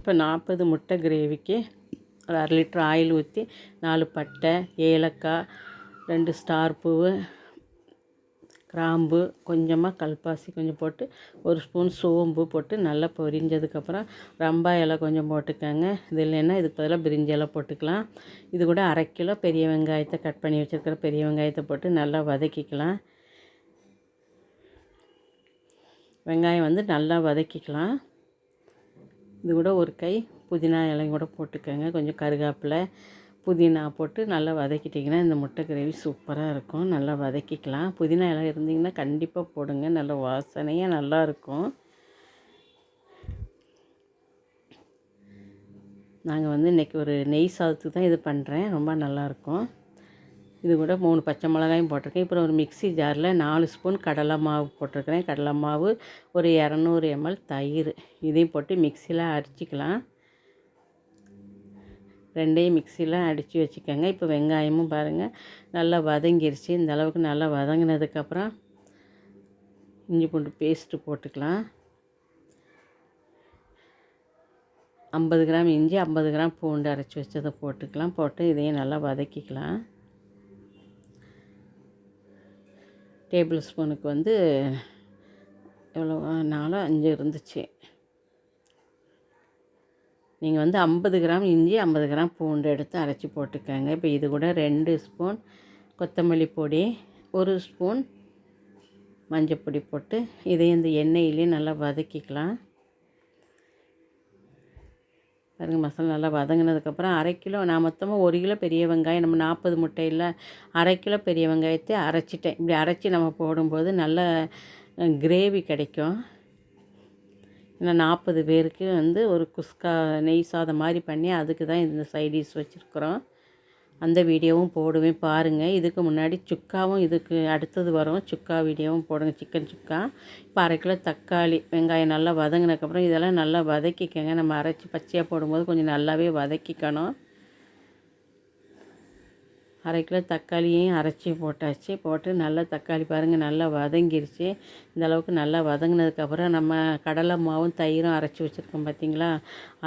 இப்போ நாற்பது முட்டை கிரேவிக்கு ஒரு அரை லிட்டர் ஆயில் ஊற்றி நாலு பட்டை ஏலக்காய் ரெண்டு ஸ்டார் பூவு கிராம்பு கொஞ்சமாக கல்பாசி கொஞ்சம் போட்டு ஒரு ஸ்பூன் சோம்பு போட்டு நல்லா பொரிஞ்சதுக்கப்புறம் ரம்பா இலை கொஞ்சம் போட்டுக்கோங்க. இது இல்லைன்னா இதுக்கு பதிலாக பிரிஞ்சி இலை போட்டுக்கலாம். இது கூட அரை கிலோ பெரிய வெங்காயத்தை கட் பண்ணி வச்சுருக்கிற பெரிய வெங்காயத்தை போட்டு நல்லா வதக்கிக்கலாம். வெங்காயம் வந்து நல்லா வதக்கிக்கலாம். இது கூட ஒரு கை புதினா இலையும் கூட போட்டுக்கோங்க. கொஞ்சம் கருகாப்பில் புதினா போட்டு நல்லா வதக்கிட்டிங்கன்னா இந்த முட்டை கிரேவி சூப்பராக இருக்கும். நல்லா வதக்கிக்கலாம். புதினா இலை இருந்தீங்கன்னா கண்டிப்பாக போடுங்க. நல்ல வாசனையாக நல்லாயிருக்கும் நாங்கள் வந்து இன்றைக்கி ஒரு நெய் சாதத்துக்கு தான் இது பண்ணுறேன் ரொம்ப நல்லாயிருக்கும் இது கூட மூணு பச்சை மிளகாயும் போட்டிருக்கேன். இப்போ ஒரு மிக்சி ஜாரில் நாலு ஸ்பூன் கடலை மாவு போட்டிருக்கிறேன். கடலை மாவு ஒரு இரநூறு எம்எல் தயிர். இதையும் போட்டு மிக்சியில் அரைச்சிக்கலாம் ரெண்டையும் மிக்சியில் அடித்து வச்சுக்கோங்க. இப்போ வெங்காயமும் பாருங்கள் நல்லா வதங்கிருச்சு. இந்த அளவுக்கு நல்லா வதங்கினதுக்கப்புறம் இஞ்சி பூண்டு பேஸ்ட்டு போட்டுக்கலாம். ஐம்பது கிராம் இஞ்சி ஐம்பது கிராம் பூண்டு அரைச்சி வச்சதை போட்டுக்கலாம். போட்டு இதையும் நல்லா வதக்கிக்கலாம். டேபிள் ஸ்பூனுக்கு வந்து எவ்வளோ நாலோ அஞ்சு இருந்துச்சு. நீங்கள் வந்து ஐம்பது கிராம் இஞ்சி ஐம்பது கிராம் பூண்டு எடுத்து அரைச்சி போட்டுக்கோங்க. இப்போ இது கூட ரெண்டு ஸ்பூன் கொத்தமல்லி பொடி ஒரு ஸ்பூன் மஞ்சள் பொடி போட்டு இதையும் இந்த எண்ணெயிலே நல்லா வதக்கிக்கலாம். பாருங்கள் மசாலா நல்லா வதங்கினதுக்கப்புறம் அரை கிலோ நான் மொத்தமாக ஒரு கிலோ பெரிய வெங்காயம் நம்ம நாற்பது முட்டையில் அரை கிலோ பெரிய வெங்காயத்தை அரைச்சிட்டேன். இப்படி அரைச்சி நம்ம போடும்போது நல்ல கிரேவி கிடைக்கும். ஏன்னா நாற்பது பேருக்கு வந்து ஒரு குஸ்கா நெய் சாதம் மாதிரி பண்ணி அதுக்கு தான் இந்த சைடிஷ் வச்சுருக்குறோம். அந்த வீடியோவும் போடுவேன் பாருங்கள் இதுக்கு முன்னாடி சுக்காவும் இதுக்கு அடுத்தது வரும். சுக்கா வீடியோவும் போடுங்க. சிக்கன் சுக்கா. இப்போ அரை கிலோ தக்காளி வெங்காயம் நல்லா வதங்கினதுக்கப்புறம் இதெல்லாம் நல்லா வதக்கிக்கங்க. நம்ம அரைச்சி பச்சையாக போடும்போது கொஞ்சம் நல்லாவே வதக்கிக்கணும். அரை கிலோ தக்காளியையும் அரைச்சி போட்டாச்சு. போட்டு நல்லா தக்காளி பாருங்கள் நல்லா வதங்கிருச்சு. இந்த அளவுக்கு நல்லா வதங்கினதுக்கப்புறம் நம்ம கடலை மாவும் தயிரும் அரைச்சி வச்சுருக்கோம் பார்த்திங்களா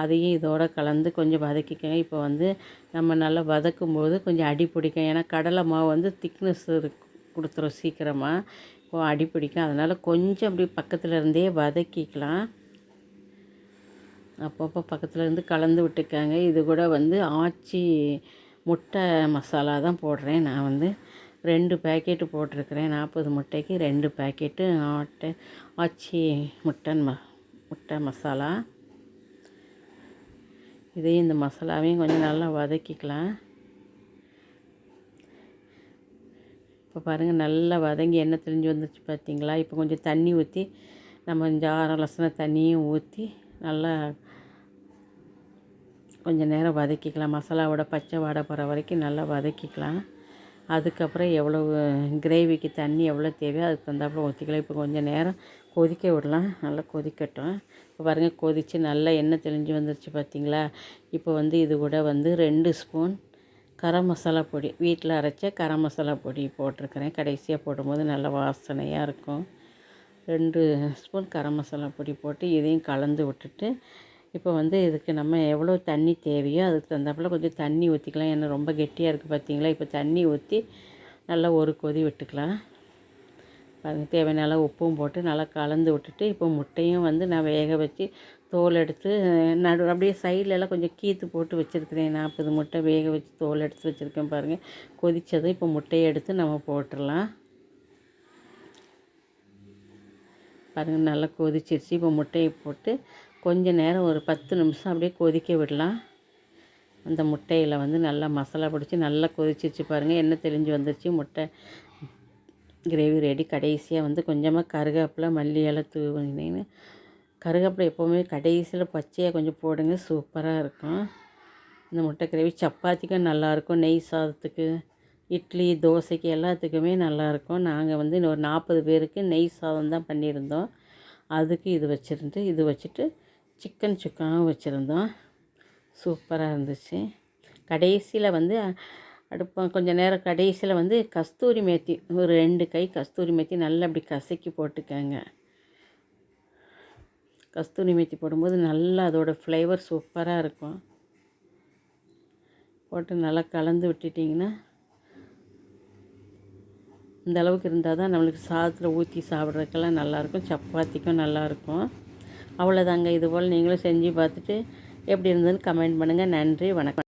அதையும் இதோட கலந்து கொஞ்சம் வதக்கிக்கங்க. இப்போ வந்து நம்ம நல்லா வதக்கும் போது கொஞ்சம் அடி பிடிக்கும். ஏன்னா கடலை மாவு வந்து திக்னஸ் கொடுத்துரும் சீக்கிரமாக இப்போ அடி பிடிக்கும். அதனால் கொஞ்சம் அப்படி பக்கத்தில் இருந்தே வதக்கிக்கலாம். அப்பப்போ பக்கத்தில் இருந்து கலந்து விட்டுக்காங்க. இது கூட வந்து ஆச்சி முட்டை மசாலா தான் போடுறேன். நான் வந்து ரெண்டு பேக்கெட்டு போட்டிருக்கிறேன். நாற்பது முட்டைக்கு ரெண்டு பேக்கெட்டு ஆட்டை ஆச்சி முட்டன் ம முட்டை மசாலா. இதையும் இந்த மசாலாவையும் கொஞ்சம் நல்லா வதக்கிக்கலாம். இப்போ பாருங்கள் நல்லா வதங்கி எண்ணெய் தெளிஞ்சு வந்துச்சு பார்த்தீங்களா இப்போ கொஞ்சம் தண்ணி ஊற்றி நம்ம ஜாரம் லசனை தண்ணியும் ஊற்றி நல்லா கொஞ்சம் நேரம் வதக்கிக்கலாம். மசாலாவோட பச்சை வாடை போகிற வரைக்கும் நல்லா வதக்கிக்கலாம். அதுக்கப்புறம் எவ்வளோ கிரேவிக்கு தண்ணி எவ்வளோ தேவையோ அதுக்கு தந்தாப்புல ஊற்றிக்கலாம் இப்போ கொஞ்சம் நேரம் கொதிக்க விடலாம். நல்லா கொதிக்கட்டும். இப்போ பாருங்கள் கொதித்து நல்லா எண்ணெய் தெளிஞ்சு வந்துருச்சு பார்த்தீங்களா? இப்போ வந்து இது கூட வந்து ரெண்டு ஸ்பூன் கரம் மசாலா பொடி. வீட்டில் அரைச்ச கரம் மசாலா பொடி போட்டிருக்கிறேன். கடைசியாக போடும்போது நல்ல வாசனையாக இருக்கும். ரெண்டு ஸ்பூன் கரம் மசாலா பொடி போட்டு இதையும் கலந்து விட்டுட்டு இப்போ வந்து இதுக்கு நம்ம எவ்வளோ தண்ணி தேவையோ அதுக்கு தகுந்தாப்புல கொஞ்சம் தண்ணி ஊற்றிக்கலாம் ஏன்னா ரொம்ப கெட்டியாக இருக்குது பார்த்தீங்களா இப்போ தண்ணி ஊற்றி நல்லா ஒரு கொதி விட்டுக்கலாம். பாருங்கள் தேவையான அளவு உப்பும் போட்டு நல்லா கலந்து விட்டுட்டு இப்போ முட்டையும் வந்து நான் வேக வச்சு தோல் எடுத்து நடு அப்படியே சைட்லலாம் கொஞ்சம் கீத்து போட்டு வச்சுருக்கிறேன். நாற்பது முட்டை வேக வச்சு தோல் எடுத்து வச்சுருக்கேன் பாருங்கள் கொதித்ததும் இப்போ முட்டையை எடுத்து நம்ம போட்டுடலாம். பாருங்கள் நல்லா கொதிச்சிருச்சு. இப்போ முட்டையை போட்டு கொஞ்ச நேரம் ஒரு பத்து நிமிஷம் அப்படியே கொதிக்க விடலாம். அந்த முட்டையில் வந்து நல்லா மசாலா பிடிச்சி நல்லா கொதிச்சிருச்சு பாருங்கள் எண்ணெய் தெளிஞ்சு வந்துருச்சு. முட்டை கிரேவி ரெடி கடைசியாக வந்து கொஞ்சமாக கருவேப்பிலை மல்லி இலை தூவினேன்னு கருவேப்பிலை எப்போவுமே கடைசியில் பச்சையாக கொஞ்சம் போடுங்க. சூப்பராக இருக்கும். இந்த முட்டை கிரேவி சப்பாத்திக்கும் நல்லாயிருக்கும் நெய் சாதத்துக்கு இட்லி தோசைக்கு எல்லாத்துக்குமே நல்லாயிருக்கும் நாங்கள் வந்து ஒரு நாற்பது பேருக்கு நெய் சாதம் தான் பண்ணியிருந்தோம். அதுக்கு இது வச்சுருந்து இது வச்சுட்டு சிக்கன் சுக்காவும் வச்சுருந்தோம். சூப்பராக இருந்துச்சு. கடைசியில் வந்து அடுப்பம் கொஞ்சம் நேரம் கடைசியில் வந்து கஸ்தூரி மேத்தி ஒரு ரெண்டு கை கஸ்தூரி மேத்தி நல்லா அப்படி கசக்கி போட்டுக்கோங்க. கஸ்தூரி மேத்தி போடும்போது நல்லா அதோடய ஃப்ளேவர் சூப்பராக இருக்கும். போட்டு நல்லா கலந்து விட்டுட்டிங்கன்னா இந்த அளவுக்கு இருந்தால் தான் நம்மளுக்கு சாதத்தில் ஊற்றி சாப்பிட்றதுக்கெல்லாம் நல்லாயிருக்கும் சப்பாத்திக்கும் நல்லாயிருக்கும் அவ்வளோதாங்க இதுபோல் நீங்களும் செஞ்சு பார்த்துட்டு எப்படி இருந்ததுன்னு கமெண்ட் பண்ணுங்கள் நன்றி வணக்கம்.